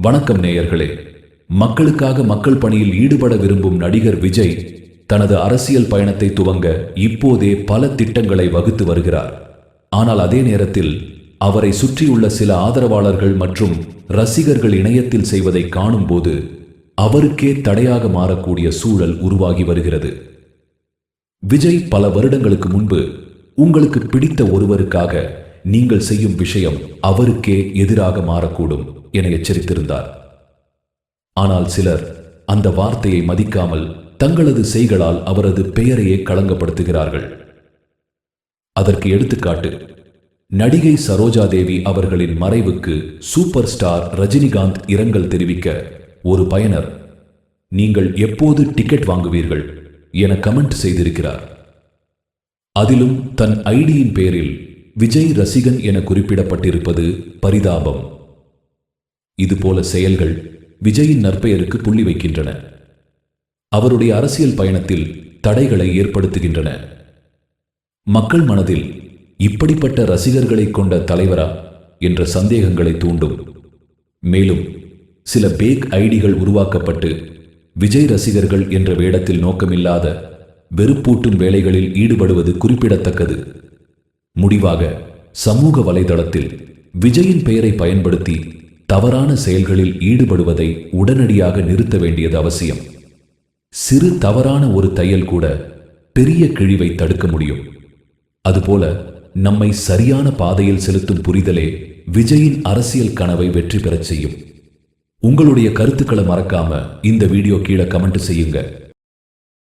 வணக்கம் நேயர்களே. மக்களுக்காக மக்கள் பணியில் ஈடுபட விரும்பும் நடிகர் விஜய் தனது அரசியல் பயணத்தை துவங்க இப்போதே பல திட்டங்களை வகுத்து வருகிறார். ஆனால் அதே நேரத்தில் அவரை சுற்றியுள்ள சில ஆதரவாளர்கள் மற்றும் ரசிகர்கள் இணையத்தில் செய்வதை காணும்போது அவருக்கே தடையாக மாறக்கூடிய சூழல் உருவாகி வருகிறது. விஜய் பல வருடங்களுக்கு முன்பு உங்களுக்கு பிடித்த ஒருவருக்காக நீங்கள் செய்யும் விஷயம் அவருக்கே எதிராக மாறக்கூடும். என எச்சரித்திருந்தார். ஆனால் சிலர் அந்த வார்த்தையை மதிக்காமல் தங்களது செய்களால் அவரது பெயரையே களங்கப்படுத்துகிறார்கள். அதற்கு எடுத்துக்காட்டு நடிகை சரோஜா தேவி அவர்களின் மறைவுக்கு சூப்பர் ஸ்டார் ரஜினிகாந்த் இரங்கல் தெரிவிக்க ஒரு பயனர் நீங்கள் எப்போது டிக்கெட் வாங்குவீர்கள்? என கமெண்ட் செய்திருக்கிறார். அதிலும் தன் ஐடியின் பேரில் விஜய் ரசிகன் என குறிப்பிடப்பட்டிருப்பது பரிதாபம். இதுபோல செயல்கள் விஜயின் நற்பெயருக்கு புள்ளி வைக்கின்றன. அவருடைய அரசியல் பயணத்தில் தடைகளை ஏற்படுத்துகின்றன. மக்கள் மனதில் இப்படிப்பட்ட ரசிகர்களை கொண்ட தலைவரா என்ற சந்தேகங்களை தூண்டும். மேலும் சில பேக் ஐடிகள் உருவாக்கப்பட்டு விஜய் ரசிகர்கள் என்ற வேடத்தில் நோக்கமில்லாத வெறுப்பூட்டும் வேலைகளில் ஈடுபடுவது குறிப்பிடத்தக்கது. முடிவாக சமூக வலைதளத்தில் விஜயின் பெயரை பயன்படுத்தி தவறான செயல்களில் ஈடுபடுவதை உடனடியாக நிறுத்த வேண்டியது அவசியம். சிறு தவறான ஒரு தையல் கூட பெரிய கிழிவை தடுக்க முடியும். அதுபோல நம்மை சரியான பாதையில் செலுத்தும் புரிதலே விஜயின் அரசியல் கனவை வெற்றி பெறச் செய்யும். உங்களுடைய கருத்துக்களை மறக்காம இந்த வீடியோ கீழே கமெண்ட் செய்யுங்க.